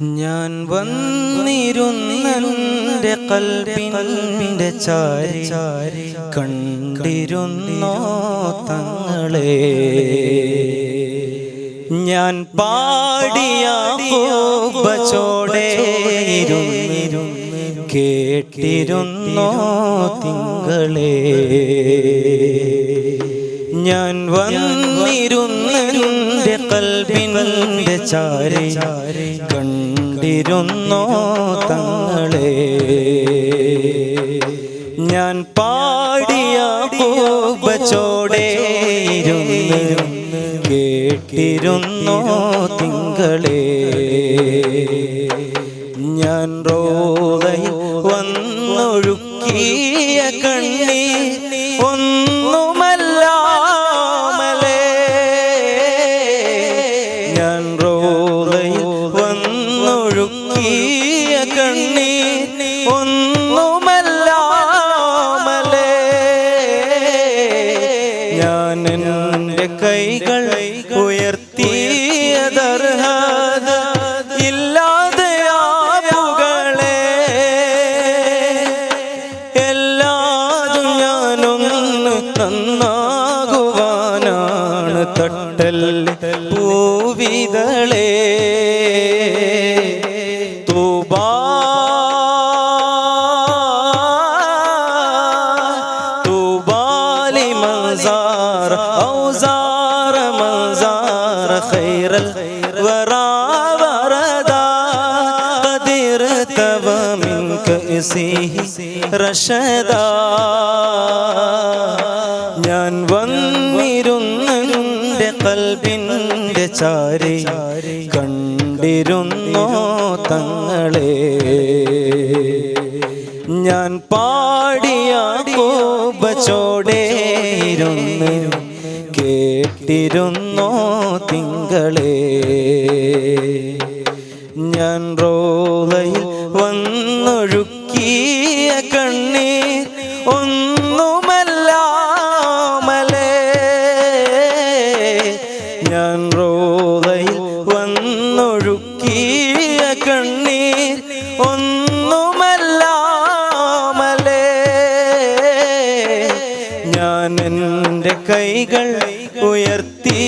ഞാൻ വന്നിരുന്നന്റെ കൽപ്പിന്റെ ചാരി കണ്ടിരുന്നോ തങ്ങളെ? ഞാൻ പാടിയ ചോടെ കേട്ടിരുന്നോ തിങ്കളെ? ഞാൻ വന്നിരുന്നന്റെ കൽപ്പിന്റെ ചാരി കണ്ടിരുന്നോ തങ്ങളെ? ഞാൻ പാടിയ പൂബച്ചോടെ കേട്ടിരുന്നോ തിങ്കളെ? ഞാൻ റോതയിൽ വന്നൊഴുക്കിയ കണ്ണി ഞാൻ എന്റെ കൈകൾ ഉയർത്തിയതർഹാത ഇല്ലാതെ ആവുകളെ എല്ലാതും ഞാനൊന്ന് നന്നാകുവാനാണ് തട്ടൽ പൂവിതളേ മസിഹി റഷദ. ഞാൻ വന്നിരുന്നെന്റെ കൽബിന്റെ ചാരി കണ്ടിരുന്നോ തങ്ങളെ? ഞാൻ പാടിയ കോപച്ചോടേയിരുന്നു കേട്ടിരുന്നോ തിങ്കളെ? ഞാൻ റോളയിൽ വന്നൊഴുക്ക വന്നൊഴുക്കിയ കണ്ണീർ ഒന്നുമല്ലാമലേ. ഞാൻ റോതയിൽ വന്നൊഴുക്കിയ കണ്ണീർ ഒന്നുമല്ലാമലേ. ഞാൻ എന്റെ കൈകൾ ഉയർത്തിയതർഹത്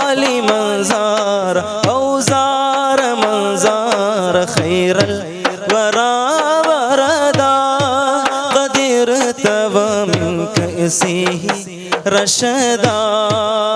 والی منظار أو زار منظار خیر الورا وردا قدرت و منک اسی رشدا.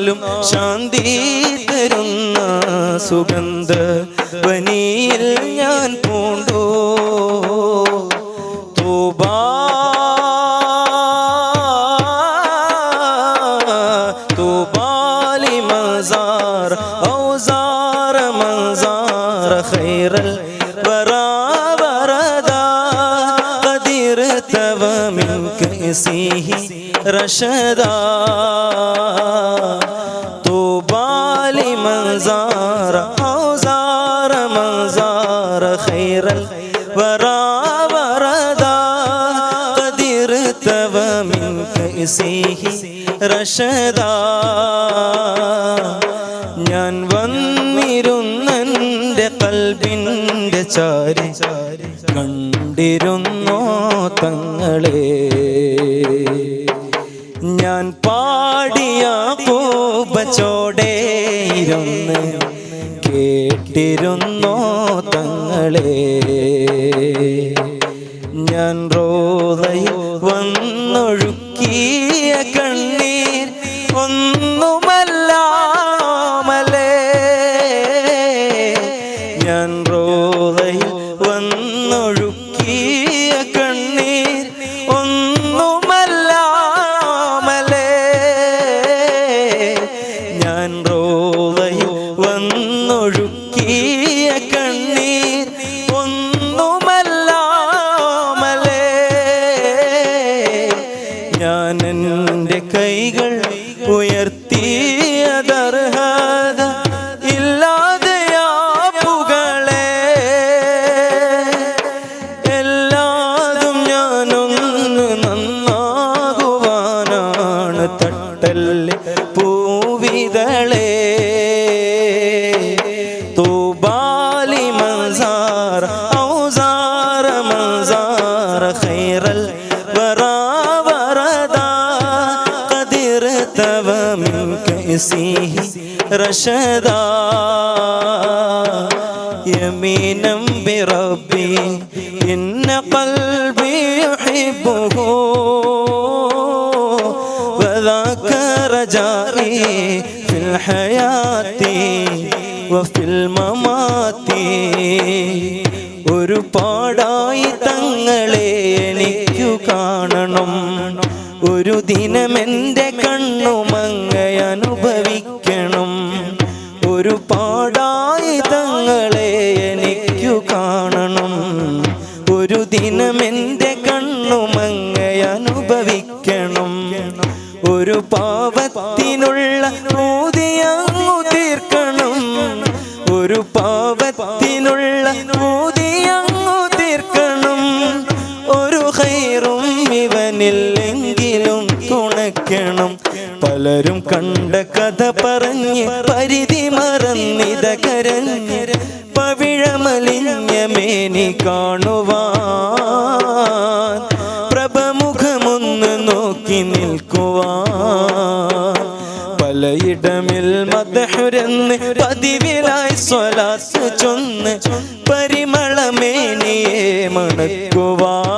വന്നാലും ശാന്തി തരുന്ന സുഗന്ധ വനിയിൽ ഞാൻ പൂണ്ടോ തൂബാ തൂബാലി മസാർ ഔസാർ മസാർ ഖൈറൽ വറാ വറദാ ഖദിർ തവ മിൻ കസിഹി ശശത ഞാൻ വന്നിരുന്നെന്റെ കൽബിന്റെ ചാരി കണ്ടിരുന്നോ തങ്ങളെ. ഞാൻ പാടിയ കൂപച്ചോടേയിരുന്ന് കേട്ടിരുന്നോ തങ്ങളെ. ഞാൻ ഞാൻ من كأسه رشدا يمينا بربي إن قلبي يحبه وذاك رجائي في الحياة وفي الممات ഒരു പാടായി തങ്ങളെ എനിക്കു കാണണം ഒരു ദിനമെൻ്റെ കണ്ണുമങ്ങയ അനുഭവിക്കണം. ഒരു പാടായി തങ്ങളെ എനിക്കു കാണണം. ഒരു ദിനമെന്റെ കണ്ണുമങ്ങ അനുഭവിക്കണം. ഒരു പാവത്തിനുള്ള കാണുവാൻ പ്രഭമുഖമൊന്ന് നോക്കി നിൽക്കുവാൻ. പലയിടമിൽ മദഹുരന്ന് പതിവിലായി സ്വലാത്ത് ചൊന്ന് പരിമളമേനിയെ മണക്കുവാൻ.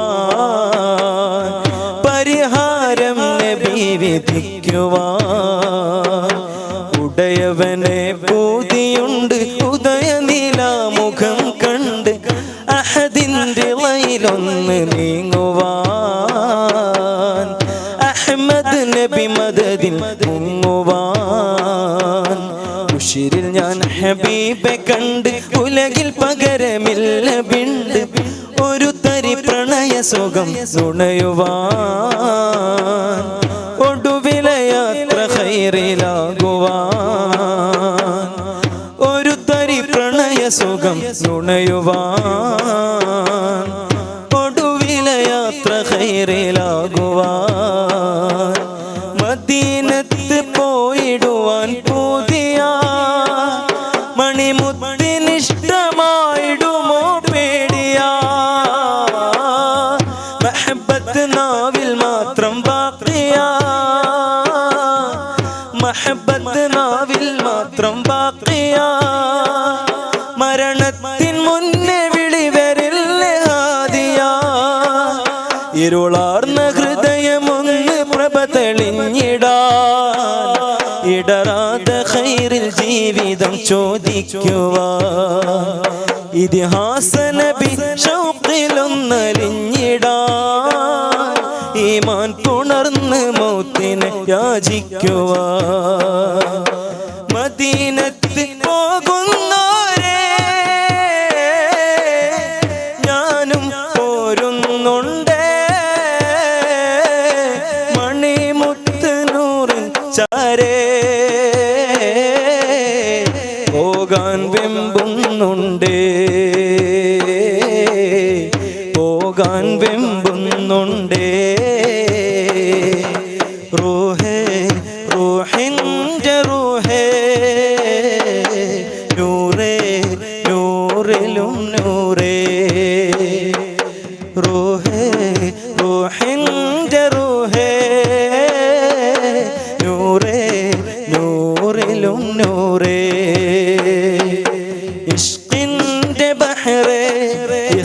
പരിഹാരം നബി വിധിക്കുവാൻ. ഉടയവനെ പൂതിയുണ്ട് ഉദയനീലാമുഖം ഹബീബെ കണ്ട് ഉലകിൽ പകരമില്ല ബിണ്ട് ഒരു തരി പ്രണയ സുഖം നുണയുവാൻ. ഒടുവില യാത്ര ഹൈറിലാകുവാൻ. ഒരു തരി പ്രണയ സുഖം നുണയുവാൻ. ഒടുവില യാത്ര ഹൈറിലാകുവാൻ. മദീനത്ത് പോയിടുവാൻ ഇരുളാർന്ന ഹൃദയമൊന്ന് പ്രഭ തെളിഞ്ഞിടാ. ഇടറാത ഹൈറിൽ ജീവിതം ചോദിക്കുവാ. ഇതിഹാസ നബി ഷൗക്കിലൊന്നലിഞ്ഞിടാൻ ഈമാൻ പുണർന്ന് മൗത്തിനെ യാചിക്കുവാ. പോകാൻ വെമ്പുന്നുണ്ടേ. റൂഹേ റൂഹിന്റെ റൂഹേ നൂറേ നൂറിലും നൂറേ. റൂഹേ റൂഹിന്റെ റൂഹേ നൂറേ നൂറിലും നൂറേ.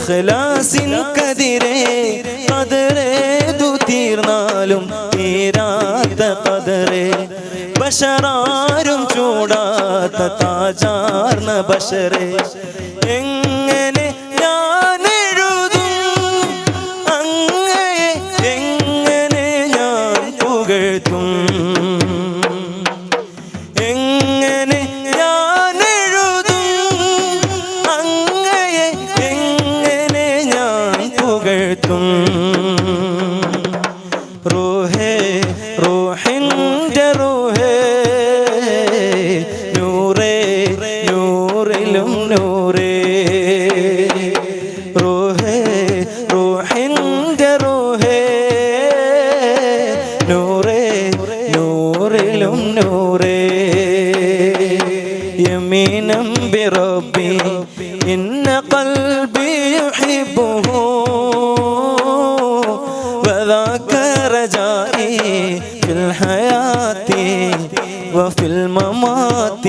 ഇഖ്ലാസിൻ കതിരേ കതിരേതു തീർന്നാലും തീരാത്ത പതരെ ബഷറാരും ചൂടാത്ത താജാർന്ന ബഷറെ. എങ്ങനെ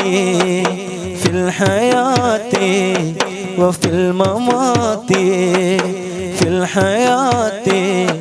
في الحياة وفي الممات في الحياة